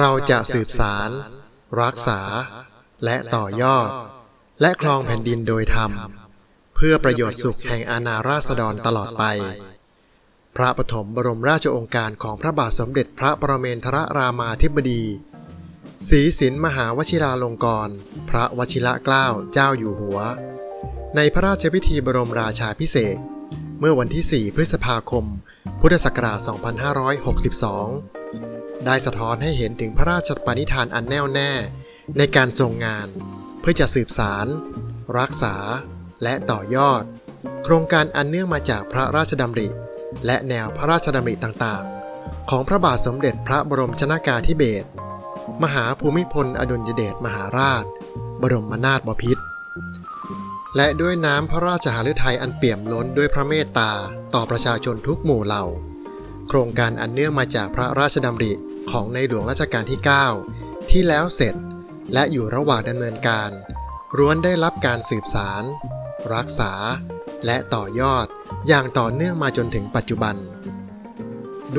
เราจะสืบสาร รักษา และต่อยอด และครองแผ่นดินโดยธรรม เพื่อประโยชน์สุขแห่งอาณาราษฎรตลอดไป พระปฐมบรมราชองค์การของพระบาทสมเด็จพระประเมนทรรามาธิบดีศรีสินมหาวชิราลงกรณ์พระวชิระเกล้าเจ้าอยู่หัว ในพระราชพิธีบรมราชาพิเศษเมื่อวันที่ 4 พฤษภาคม พุทธศักราช 2562 ได้สะท้อนให้เห็นถึงพระราชปณิธานอันแน่วแน่ ในการทรงงาน เพื่อจะสืบสาร รักษา และต่อยอด โครงการอันเนื่องมาจากพระราชดำริ และแนวพระราชดำริต่างๆ ของพระบาทสมเด็จพระบรมชนากาธิเบศรมหาภูมิพลอดุลยเดชมหาราช บรมนาถบพิตรและด้วยน้ำพระราชหฤทัยอันเปี่ยมล้นด้วยพระเมตตาต่อประชาชนทุกหมู่เหล่า โครงการอันเนื่องมาจากพระราชดำริ ของในหลวงรัชกาลที่ 9 ที่แล้วเสร็จและอยู่ระหว่างดำเนินการร้วนได้รับการสืบสาร รักษา และต่อยอดอย่างต่อเนื่องมาจนถึงปัจจุบัน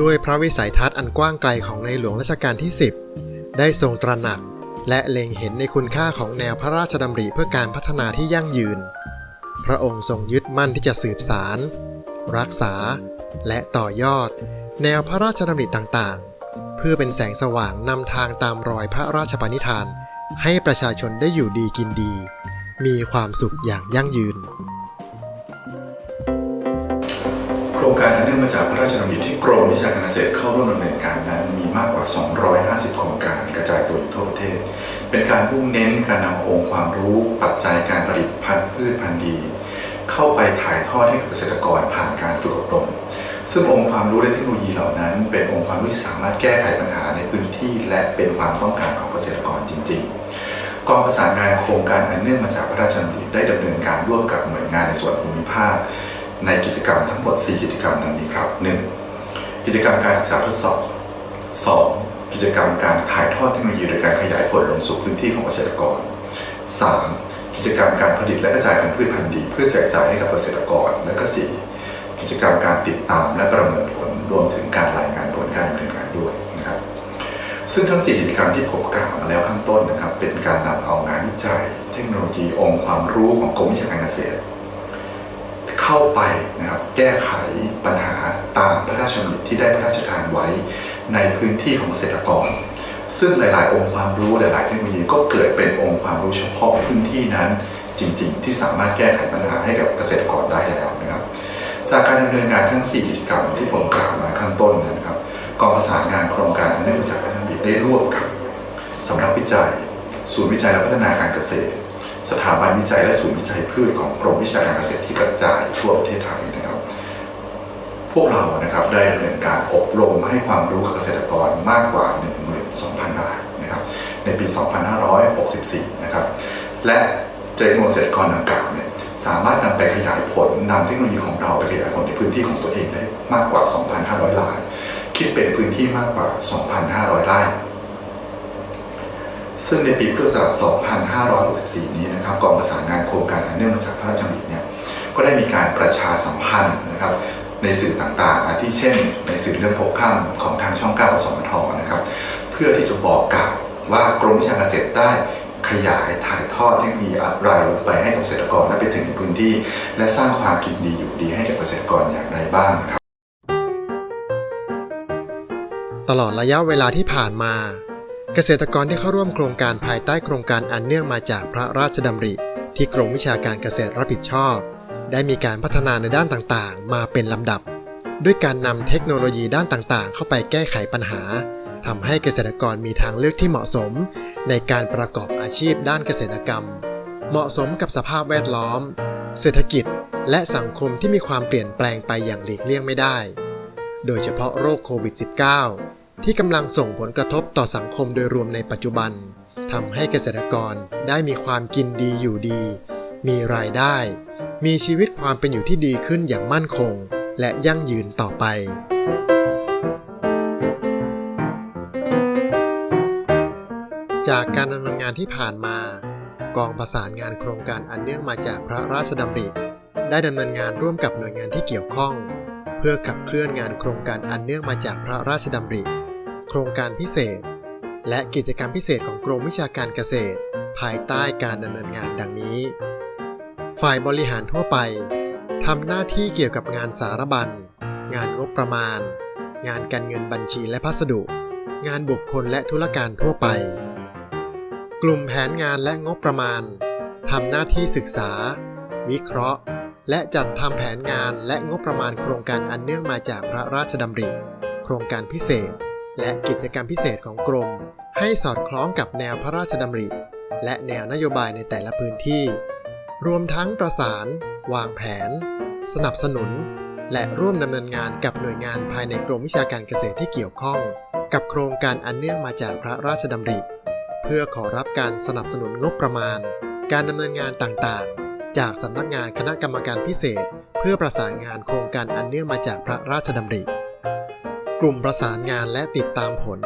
ด้วยพระวิสัยทัศน์อันกว้างไกลของในหลวงรัชกาลที่ 10 ได้ทรงตระหนัก และเล็งเห็นในคุณค่าของแนวพระราชดำริเพื่อการพัฒนาที่ยั่งยืน พระองค์ทรงยึดมั่นที่จะสืบสาร รักษา และต่อยอด แนวพระราชดำริต่างๆ เพื่อเป็นแสงสว่างนำทางตามรอยพระราชปณิธาน ให้ประชาชนได้อยู่ดีกินดี มีความสุขอย่างยั่งยืน โครงการอันเนื่องมาจากพระราชดำริที่กรมวิชาการเกษตรเข้าร่วมดำเนินการนั้น มีมากกว่า 250 โครงการกระจายตัวทั่วประเทศ เป็นการมุ่งเน้นการนำองค์ความรู้ปัจจัยการผลิตพันธุ์พืชพันธุ์ดี เข้าไปถ่ายทอดให้กับเกษตรกรผ่านการฝึกอบรม ซึ่งองค์ความรู้และเทคโนโลยีเหล่านั้น เป็นองค์ความรู้ที่สามารถแก้ไขปัญหาในพื้นที่ และเป็นความต้องการของเกษตรกรจริง ๆกองประสานงานโครงการอันเนื่องมาจากพระราชดำริได้ดำเนินการร่วมกับหน่วยงานในส่วนภูมิภาค ในกิจกรรมทั้งหมด 4 กิจกรรมดังนี้ครับ 1. กิจกรรมการศึกษาทดสอบ 2. กิจกรรมการถ่ายทอดเทคโนโลยีโดยการขยายผลลงสู่พื้นที่ของเกษตรกร 3. กิจกรรมการผลิตและกระจายพันธุ์พืชพันธุ์ดี เพื่อแจกจ่ายให้กับเกษตรกร และก็ 4. กิจกรรมการติดตามและประเมินผลรวมถึงการรายงานผลการดำเนินงานด้วยนะครับ ซึ่งทั้ง4กิจกรรมที่ผมกล่าวมาแล้วข้างต้นนะครับ เป็นการนำเอางานวิจัย เทคโนโลยีองค์ความรู้ของกรมวิชาการเกษตร เข้าไปนะครับแก้ไขปัญหาตามพระราชดำริที่ได้พระราชทานไว้ในพื้นที่ของเกษตรกร ซึ่งหลาย ๆ องค์ความรู้หลาย ๆ เทคโนโลยีก็เกิดเป็นองค์ความรู้เฉพาะพื้นที่นั้นจริง ๆ ที่สามารถแก้ไขปัญหาให้กับเกษตรกรได้แล้วนะ จากการดำเนินงานทั้ง 4 กิจกรรมที่ผมกล่าวมาข้างต้นนะครับกองประสานงานโครงการเนื่องมาจากพระราชดำริได้ร่วมกับสำนักวิจัย ศูนย์วิจัยและพัฒนาการเกษตร สถาบันวิจัยและศูนย์วิจัยพืชของกรมวิชาการเกษตรที่กระจายทั่วประเทศไทยนะครับ พวกเรานะครับได้ดำเนินการอบรมให้ความรู้กับเกษตรกรมากกว่า 12,000 รายนะครับในปี 2564 นะครับและจำนวนเกษตรกรดังกล่าวเนี่ย สามารถนำไปขยายผลนำเทคโนโลยีของเราไปขยายผลในพื้นที่ของตัวเองได้มากกว่า 2,500ราย คิดเป็นพื้นที่มากกว่า 2,500 ไร่ซึ่งในปีพุทธศักราช2564 นี้นะครับกองประสานงานโครงการอันเนื่องมาจากพระราชดำริเนี่ยก็ได้มีการประชาสัมพันธ์นะครับในสื่อต่างๆ อาทิเช่น ในสื่อเรื่องพบค่ำของทางช่อง9กสมทนะครับ เพื่อที่จะบอกกล่าวว่ากรมวิชาการเกษตรได้ ขยายถ่ายทอดเทคโนโลยีอะไรลงไปให้กับเกษตรกรและไปถึงในพื้นที่ และสร้างความกินดีอยู่ดีให้กับเกษตรกรอย่างไรบ้างครับ ตลอดระยะเวลาที่ผ่านมา เกษตรกรที่เข้าร่วมโครงการภายใต้โครงการอันเนื่องมาจากพระราชดำริ ที่กรมวิชาการเกษตรรับผิดชอบ ได้มีการพัฒนาในด้านต่างๆ มาเป็นลำดับ ด้วยการนำเทคโนโลยีด้านต่างๆ เข้าไปแก้ไขปัญหา ทำให้เกษตรกรมีทางเลือกที่เหมาะสม ในการประกอบอาชีพด้านเกษตรกรรม เหมาะสมกับสภาพแวดล้อม เศรษฐกิจ และสังคมที่มีความเปลี่ยนแปลงไปอย่างหลีกเลี่ยงไม่ได้ โดยเฉพาะโรคโควิด -19 ที่กำลังส่งผลกระทบต่อสังคมโดยรวมในปัจจุบันทำให้เกษตรกรได้มีความกินดีอยู่ดี มีรายได้ มีชีวิตความเป็นอยู่ที่ดีขึ้นอย่างมั่นคง และยั่งยืนต่อไป จากการดำเนินงานที่ผ่านมา กองประสานงานโครงการอันเนื่องมาจากพระราชดำริได้ดำเนินงานร่วมกับหน่วยงานที่เกี่ยวข้อง เพื่อขับเคลื่อนงานโครงการอันเนื่องมาจากพระราชดำริ โครงการพิเศษ และกิจกรรมพิเศษของกรมวิชาการเกษตร ภายใต้การดำเนินงานดังนี้ ฝ่ายบริหารทั่วไปทำหน้าที่เกี่ยวกับงานสารบัญ งานงบประมาณ งานการเงินบัญชีและพัสดุ งานบุคคลและธุรการทั่วไป ลุ่มแผนงานและงบประมาณทำหน้าที่ศึกษา วิเคราะห์ และจัดทำแผนงานและงบประมาณโครงการอันเนื่องมาจากพระราชดำริ โครงการพิเศษ และกิจกรรมพิเศษของกรม ให้สอดคล้องกับแนวพระราชดำริ และแนวนโยบายในแต่ละพื้นที่ รวมทั้งประสาน วางแผน สนับสนุน และร่วมดำเนินงานกับหน่วยงานภายในกรมวิชาการเกษตรที่เกี่ยวข้อง กับโครงการอันเนื่องมาจากพระราชดำริ เพื่อขอรับการสนับสนุนงบประมาณ การดำเนินงานต่างๆ จากสำนักงานคณะกรรมการพิเศษ เพื่อประสานงานโครงการอันเนื่องมาจากพระราชดำริ กลุ่มประสานงานและติดตามผล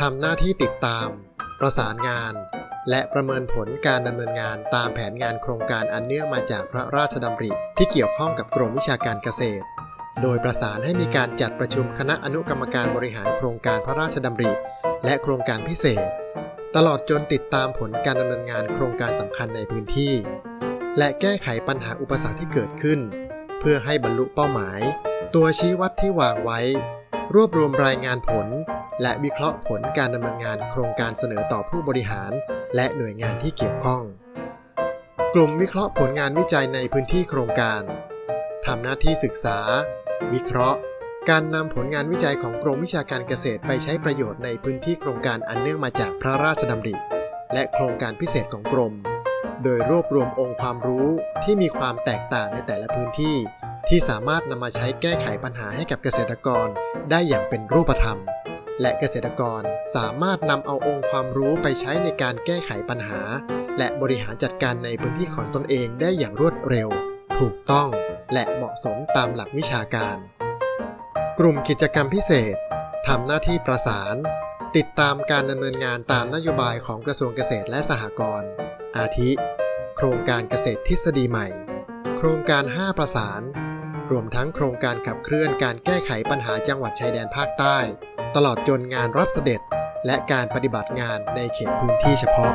ทำหน้าที่ติดตาม ประสานงาน และประเมินผลการดำเนินงานตามแผนงานโครงการอันเนื่องมาจากพระราชดำริที่เกี่ยวข้องกับกรมวิชาการเกษตร โดยประสานให้มีการจัดประชุมคณะอนุกรรมการบริหารโครงการพระราชดำริ และโครงการพิเศษ ตลอดจนติดตามผลการดำเนินงานโครงการสำคัญในพื้นที่ และแก้ไขปัญหาอุปสรรคที่เกิดขึ้น เพื่อให้บรรลุเป้าหมาย ตัวชี้วัดที่วางไว้ รวบรวมรายงานผล และวิเคราะห์ผลการดำเนินงานโครงการเสนอต่อผู้บริหาร และหน่วยงานที่เกี่ยวข้อง กลุ่มวิเคราะห์ผลงานวิจัยในพื้นที่โครงการทำหน้าที่ศึกษา วิเคราะห์ การนำผลงานวิจัยของกรมวิชาการเกษตรไปใช้ประโยชน์ในพื้นที่โครงการอันเนื่องมาจากพระราชดำริ และโครงการพิเศษของกรม โดยรวบรวมองค์ความรู้ที่มีความแตกต่างในแต่ละพื้นที่ ที่สามารถนำมาใช้แก้ไขปัญหาให้กับเกษตรกรได้อย่างเป็นรูปธรรม และเกษตรกรสามารถนำเอาองค์ความรู้ไปใช้ในการแก้ไขปัญหา และบริหารจัดการในพื้นที่ของตนเองได้อย่างรวดเร็ว ถูกต้อง และเหมาะสมตามหลักวิชาการ กลุ่มกิจกรรมพิเศษทำหน้าที่ประสาน ติดตามการดำเนินงานตามนโยบายของกระทรวงเกษตรและสหกรณ์อาทิ โครงการเกษตรทฤษฎีใหม่ โครงการ 5 ประสาน รวมทั้งโครงการขับเคลื่อนการแก้ไขปัญหาจังหวัดชายแดนภาคใต้ ตลอดจนงานรับเสด็จ และการปฏิบัติงานในเขตพื้นที่เฉพาะ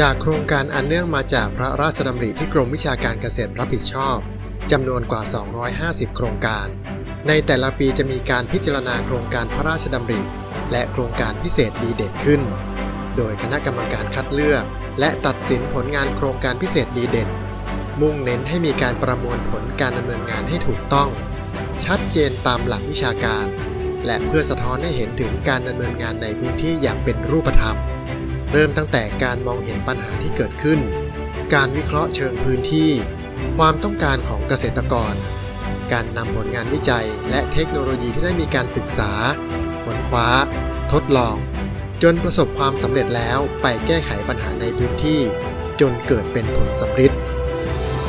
จากโครงการอันเนื่องมาจากพระราชดำริที่กรมวิชาการเกษตรรับผิดชอบจำนวนกว่า 250 โครงการ ในแต่ละปีจะมีการพิจารณาโครงการพระราชดำริ และโครงการพิเศษดีเด่นขึ้น โดยคณะกรรมการคัดเลือก และตัดสินผลงานโครงการพิเศษดีเด่น มุ่งเน้นให้มีการประมวลผลการดำเนินงานให้ถูกต้อง ชัดเจนตามหลักวิชาการ และเพื่อสะท้อนให้เห็นถึงการดำเนินงานในพื้นที่อย่างเป็นรูปธรรม เริ่มตั้งแต่การมองเห็นปัญหาที่เกิดขึ้น การวิเคราะห์เชิงพื้นที่ ความต้องการของเกษตรกร การนำผลงานวิจัย และเทคโนโลยีที่ได้มีการศึกษาค้นคว้า ทดลอง จนประสบความสำเร็จแล้วไปแก้ไขปัญหาในพื้นที่ จนเกิดเป็นผลสำฤทธิ์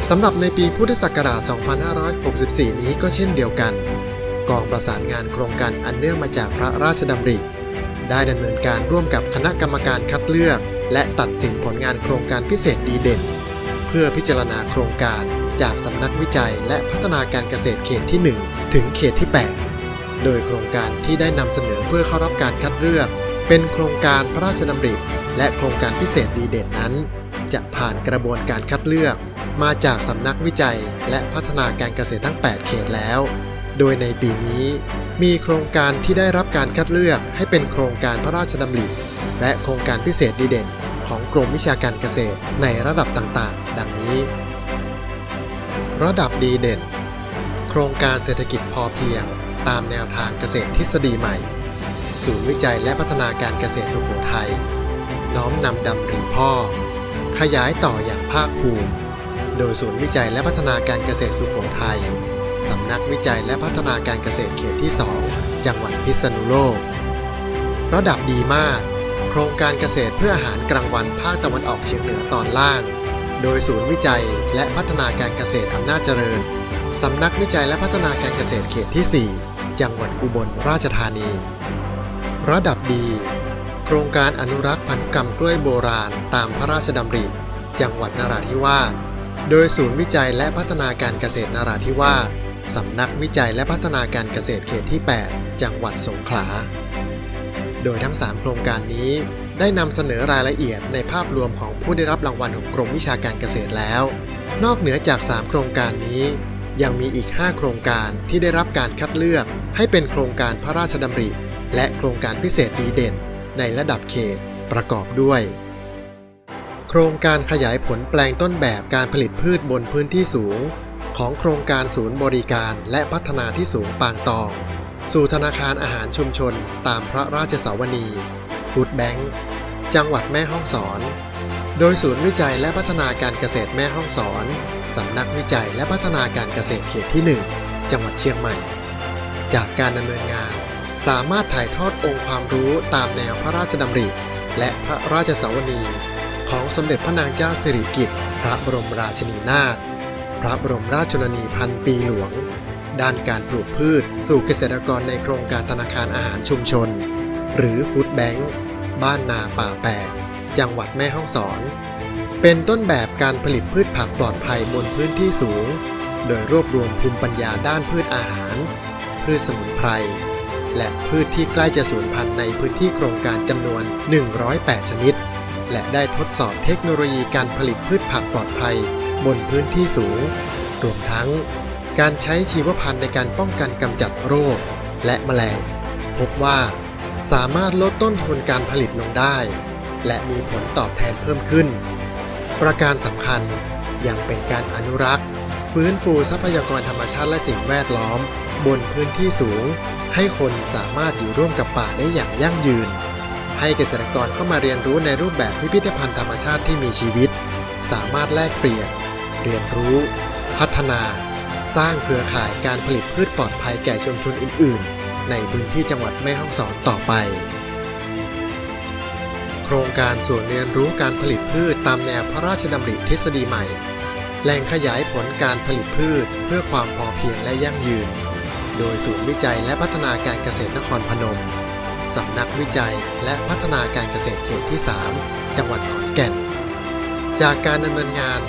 สำหรับในปีพุทธศักราช 2564 นี้ก็เช่นเดียวกัน กองประสานงานโครงการอันเนื่องมาจากพระราชดำริ ได้ดำเนินการร่วมกับคณะกรรมการคัดเลือก และตัดสินผลงานโครงการพิเศษดีเด่น เพื่อพิจารณาโครงการจากสำนักวิจัยและพัฒนาการเกษตรเขตที่ 1 ถึงเขตที่ 8 โดยโครงการที่ได้นำเสนอเพื่อเข้ารับการคัดเลือก เป็นโครงการพระราชดำริและโครงการพิเศษดีเด่นนั้น จะผ่านกระบวนการคัดเลือก มาจากสำนักวิจัยและพัฒนาการเกษตรทั้ง 8 เขตแล้ว โดยในปีนี้ มีโครงการที่ได้รับการคัดเลือกให้เป็นโครงการพระราชดำริ และโครงการพิเศษดีเด่น ของกรมวิชาการเกษตรในระดับต่างๆ ดังนี้ ระดับดีเด่น โครงการเศรษฐกิจพอเพียง ตามแนวทางเกษตรทฤษฎีใหม่ ศูนย์วิจัยและพัฒนาการเกษตรสุโขทัยน้อมนำดำริพ่อ ขยายต่ออย่างภาคภูมิ โดยศูนย์วิจัยและพัฒนาการเกษตรสุโขทัย สำนักวิจัยและพัฒนาการเกษตรเขตที่ 2 จังหวัดพิษณุโลก ระดับดีมาก โครงการเกษตรเพื่ออาหารกลางวันภาคตะวันออกเฉียงเหนือตอนล่าง โดยศูนย์วิจัยและพัฒนาการเกษตรอำนาจเจริญสำนักวิจัยและพัฒนาการเกษตรเขตที่ 4 จังหวัดอุบลราชธานี ระดับดี โครงการอนุรักษ์พันธุกรรมกล้วยโบราณตามพระราชดำริ จังหวัดนราธิวาสโดยศูนย์วิจัยและพัฒนาการเกษตรนราธิวาส สำนักวิจัยและพัฒนาการเกษตรเขตที่ 8 จังหวัดสงขลา โดยทั้ง 3 โครงการนี้ได้นำเสนอรายละเอียดในภาพรวมของผู้ได้รับรางวัลของกรมวิชาการเกษตรแล้ว นอกเหนือจาก 3 โครงการนี้ ยังมีอีก 5 โครงการที่ได้รับการคัดเลือกให้เป็นโครงการพระราชดำริ และโครงการพิเศษดีเด่น ในระดับเขตประกอบด้วย โครงการขยายผลแปลงต้นแบบการผลิตพืชบนพื้นที่สูง ของโครงการศูนย์บริการและพัฒนาที่สูงปางตอง สู่ธนาคารอาหารชุมชนตามพระราชสาวนีฟูดแบงค์จังหวัดแม่ฮ่องสอน โดยศูนย์วิจัยและพัฒนาการเกษตรแม่ฮ่องสอนสำนักวิจัยและพัฒนาการเกษตรเขตที่ 1 จังหวัดเชียงใหม่ จากการดำเนินงาน สามารถถ่ายทอดองค์ความรู้ตามแนวพระราชดำริ และพระราชสาวนีของสมเด็จพระนางเจ้าสิริกิติ์พระบรมราชินีนาถ ระบรมราชชนนีพันปีหลวง ด้านการปลูกพืชสู่เกษตรกรในโครงการธนาคารอาหารชุมชน หรือฟู้ดแบงค์บ้านนาป่าแปดจังหวัดแม่ฮ่องสอน เป็นต้นแบบการผลิตพืชผักปลอดภัยบนพื้นที่สูง โดยรวบรวมภูมิปัญญาด้านพืชอาหาร พืชสมุนไพร และพืชที่ใกล้จะสูญพันธุ์ในพื้นที่โครงการจำนวน 108 ชนิด และได้ทดสอบเทคโนโลยีการผลิตพืชผักปลอดภัย บนพื้นที่สูง รวมทั้ง การใช้ชีวพันธุ์ในการป้องกันกำจัดโรค และแมลง พบว่า สามารถลดต้นทุนการผลิตลงได้ และมีผลตอบแทนเพิ่มขึ้น ประการสำคัญยังเป็นการอนุรักษ์ ฟื้นฟูทรัพยากรธรรมชาติและสิ่งแวดล้อม บนพื้นที่สูง ให้คนสามารถอยู่ร่วมกับป่าได้อย่างยั่งยืน ให้เกษตรกรเข้ามาเรียนรู้ในรูปแบบพิพิธภัณฑ์ธรรมชาติที่มีชีวิต สามารถแลกเปลี่ยน เรียนรู้ พัฒนา สร้างเครือข่ายการผลิตพืชปลอดภัยแก่ชุมชนอื่น ๆ ในพื้นที่จังหวัดแม่ฮ่องสอนต่อไป โครงการส่วนเรียนรู้การผลิตพืชตามแนวพระราชดำริทฤษฎีใหม่ แหล่งขยายผลการผลิตพืชเพื่อความพอเพียงและยั่งยืน โดยศูนย์วิจัยและพัฒนาการเกษตรนครพนมสำนักวิจัยและพัฒนาการเกษตรเขตที่ 3 จังหวัดขอนแก่น จากการดำเนินงาน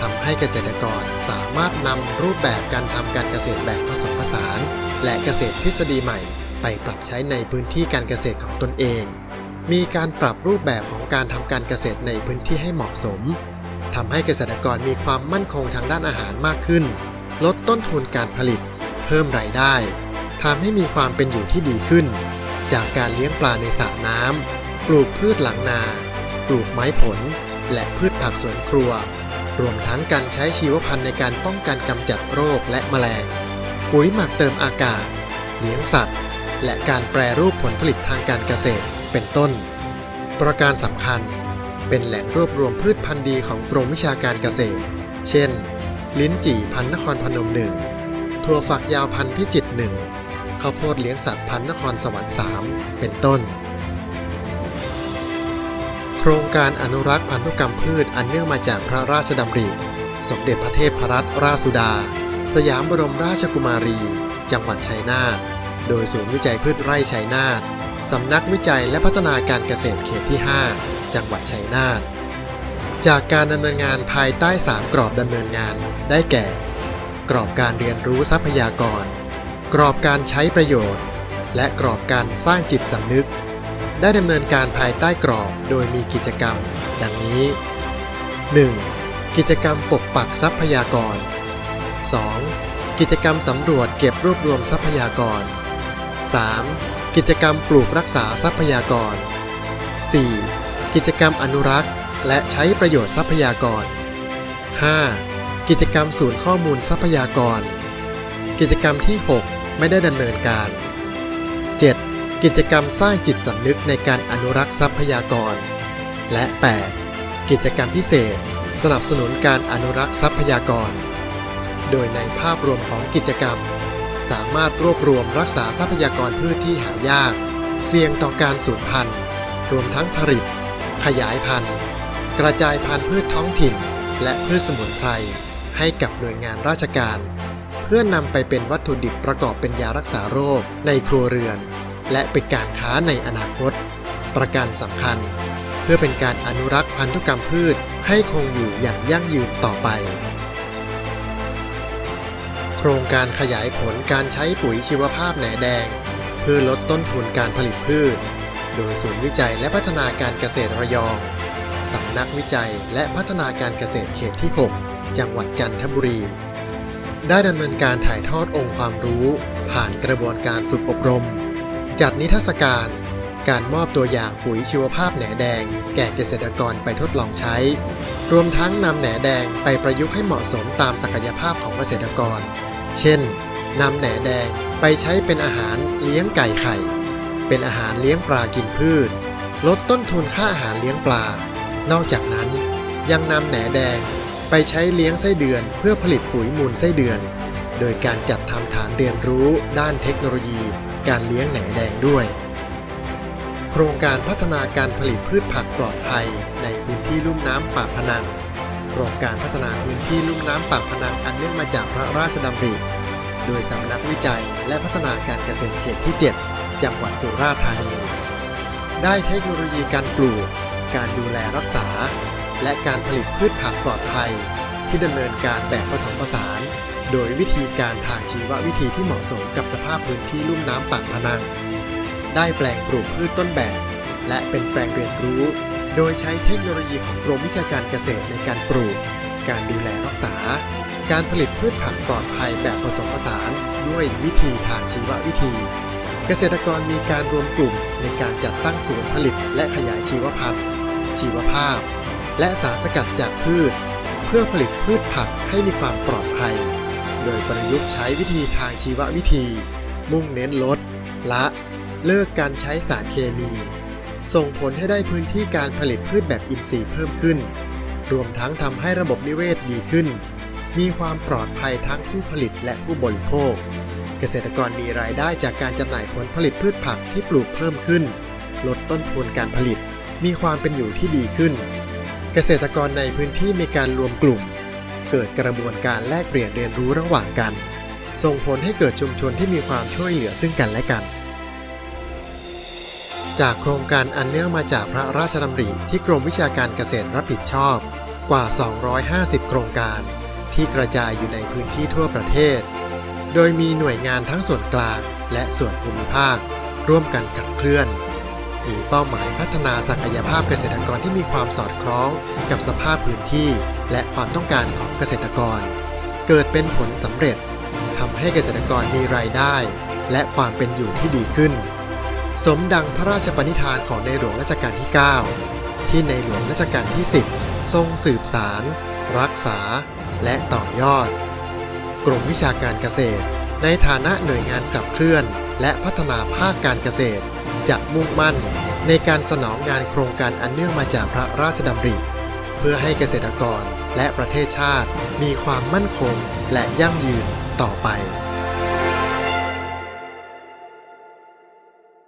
ทำให้เกษตรกรสามารถนำรูปแบบการทำการเกษตรแบบผสมผสาน และเกษตรทฤษฎีใหม่ ไปปรับใช้ในพื้นที่การเกษตรของตนเอง มีการปรับรูปแบบของการทำการเกษตรในพื้นที่ให้เหมาะสมทำให้เกษตรกรมีความมั่นคงทางด้านอาหารมากขึ้น ลดต้นทุนการผลิต เพิ่มรายได้ทำให้มีความเป็นอยู่ที่ดีขึ้น จากการเลี้ยงปลาในสระน้ำปลูกพืชหลังนา ปลูกไม้ผล และพืชผักสวนครัว รวมทั้งการใช้ชีวพันธุ์ในการป้องกันกำจัดโรคและแมลง ปุ๋ยหมักเติมอากาศ เลี้ยงสัตว์ และการแปรรูปผลผลิตทางการเกษตร เป็นต้น ประการสำคัญ เป็นแหล่งรวบรวมพืชพันธุ์ดีของกรมวิชาการเกษตร เช่น ลิ้นจี่พันธุ์นครพนมหนึ่งถั่วฝักยาวพันธุ์พิจิตรหนึ่งข้าวโพดเลี้ยงสัตว์พันธุ์นครสวรรค์สามเป็นต้น โครงการอนุรักษ์พันธุกรรมพืชอันเนื่องมาจากพระราชดำริ สมเด็จพระเทพรัตนราชสุดา สยามบรมราชกุมารี จังหวัดชัยนาท โดยศูนย์วิจัยพืชไร่ชัยนาท สำนักวิจัยและพัฒนาการเกษตรเขตที่ 5 จังหวัดชัยนาท จากการดำเนินงานภายใต้ 3 กรอบดำเนินงาน ได้แก่ กรอบการเรียนรู้ทรัพยากร กรอบการใช้ประโยชน์ และกรอบการสร้างจิตสำนึก ได้ดำเนินการภายใต้กรอบโดยมีกิจกรรม ดังนี้ 1. กิจกรรมปกปักทรัพยากร 2. กิจกรรมสำรวจเก็บรวบรวมทรัพยากร 3. กิจกรรมปลูกรักษาทรัพยากร 4. กิจกรรมอนุรักษ์ และใช้ประโยชน์ทรัพยากร 5. กิจกรรมศูนย์ข้อมูลทรัพยากร กิจกรรมที่ 6 ไม่ได้ดำเนินการ 7. กิจกรรมสร้างจิตสำนึกในการอนุรักษ์ทรัพยากร และ 8. กิจกรรมพิเศษ สนับสนุนการอนุรักษ์ทรัพยากร โดยในภาพรวมของกิจกรรม สามารถรวบรวมรักษาทรัพยากรพืชที่หายาก เสี่ยงต่อการสูญพันธุ์ รวมทั้งผลิต ขยายพันธุ์ กระจายพันธุ์พืชท้องถิ่น และพืชสมุนไพรให้กับหน่วยงานราชการ เพื่อนำไปเป็นวัตถุดิบประกอบเป็นยารักษาโรคในครัวเรือน และเป็นการค้าในอนาคต ประการสำคัญ เพื่อเป็นการอนุรักษ์พันธุกรรมพืชให้คงอยู่อย่างยั่งยืนต่อไป โครงการขยายผลการใช้ปุ๋ยชีวภาพแหนแดง เพื่อลดต้นทุนการผลิตพืช โดยศูนย์วิจัยและพัฒนาการเกษตรระยองสำนักวิจัยและพัฒนาการเกษตรเขตที่ 6 จังหวัดจันทบุรี ได้ดำเนินการถ่ายทอดองค์ความรู้ ผ่านกระบวนการฝึกอบรม จัดนิทรรศการ การมอบตัวอย่างปุ๋ยชีวภาพแหนแดง แก่เกษตรกรไปทดลองใช้ รวมทั้งนำแหนแดงไปประยุกต์ให้เหมาะสมตามศักยภาพของเกษตรกร เช่นนำแหนแดงไปใช้เป็นอาหารเลี้ยงไก่ไข่ เป็นอาหารเลี้ยงปลากินพืช ลดต้นทุนค่าอาหารเลี้ยงปลา นอกจากนั้นยังนำแหนแดงไปใช้เลี้ยงไส้เดือนเพื่อผลิตปุ๋ยมูลไส้เดือน โดยการจัดทำฐานเรียนรู้ด้านเทคโนโลยี การเลี้ยงแหนแดงด้วย โครงการพัฒนาการผลิตพืชผักปลอดภัยในพื้นที่ลุ่มน้ำปากพนังโครงการพัฒนาพื้นที่ลุ่มน้ำปากพนังอันเนื่องมาจากพระราชดำริโดยสำนักวิจัยและพัฒนาการเกษตรเขตที่ 7 จังหวัดสุราษฎร์ธานี ได้เทคโนโลยีการปลูก การดูแลรักษา และการผลิตพืชผักปลอดภัย ที่ดำเนินการแบบผสมผสาน โดยวิธีการทางชีววิธีที่เหมาะสมกับสภาพพื้นที่ลุ่มน้ำปากพนัง ได้แปลงปลูกพืชต้นแบบ และเป็นแปลงเรียนรู้ โดยใช้เทคโนโลยีของกรมวิชาการเกษตรในการปลูก การดูแลรักษา การผลิตพืชผักปลอดภัยแบบผสมผสานด้วยวิธีทางชีววิธี เกษตรกรมีการรวมกลุ่มในการจัดตั้งศูนย์ผลิต และขยายชีวพันธุ์ ชีวภาพ และสารสกัดจากพืช เพื่อผลิตพืชผักให้มีความปลอดภัย โดยประยุกต์ใช้วิธีทางชีววิธี มุ่งเน้นลด ละ เลิกการใช้สารเคมี ส่งผลให้ได้พื้นที่การผลิตพืชแบบอินทรีย์เพิ่มขึ้น รวมทั้งทำให้ระบบนิเวศดีขึ้น มีความปลอดภัยทั้งผู้ผลิตและผู้บริโภค เกษตรกรมีรายได้จากการจำหน่ายผลผลิตพืชผักที่ปลูกเพิ่มขึ้น ลดต้นทุนการผลิต มีความเป็นอยู่ที่ดีขึ้น เกษตรกรในพื้นที่มีการรวมกลุ่ม เกิดกระบวนการแลกเปลี่ยนเรียนรู้ระหว่างกัน ส่งผลให้เกิดชุมชนที่มีความช่วยเหลือซึ่งกันและกัน จากโครงการอันเนื่องมาจากพระราชดำริที่กรมวิชาการเกษตรรับผิดชอบกว่า 250 โครงการ ที่กระจายอยู่ในพื้นที่ทั่วประเทศ โดยมีหน่วยงานทั้งส่วนกลางและส่วนภูมิภาค ร่วมกันขับเคลื่อนมีเป้าหมายพัฒนาศักยภาพเกษตรกรที่มีความสอดคล้องกับสภาพพื้นที่ และความต้องการของเกษตรกร เกิดเป็นผลสำเร็จทำให้เกษตรกรมีรายได้ และความเป็นอยู่ที่ดีขึ้น สมดังพระราชปณิธานของในหลวงรัชกาลที่ 9 ที่ในหลวงรัชกาลที่ 10 ทรงสืบสาร รักษา และต่อยอด กรมวิชาการเกษตร ในฐานะหน่วยงานขับเคลื่อน และพัฒนาภาคการเกษตร จะมุ่งมั่นในการสนองงานโครงการอันเนื่องมาจากพระราชดำริ เพื่อให้เกษตรกร และประเทศชาติมีความมั่นคงและยั่งยืนต่อไป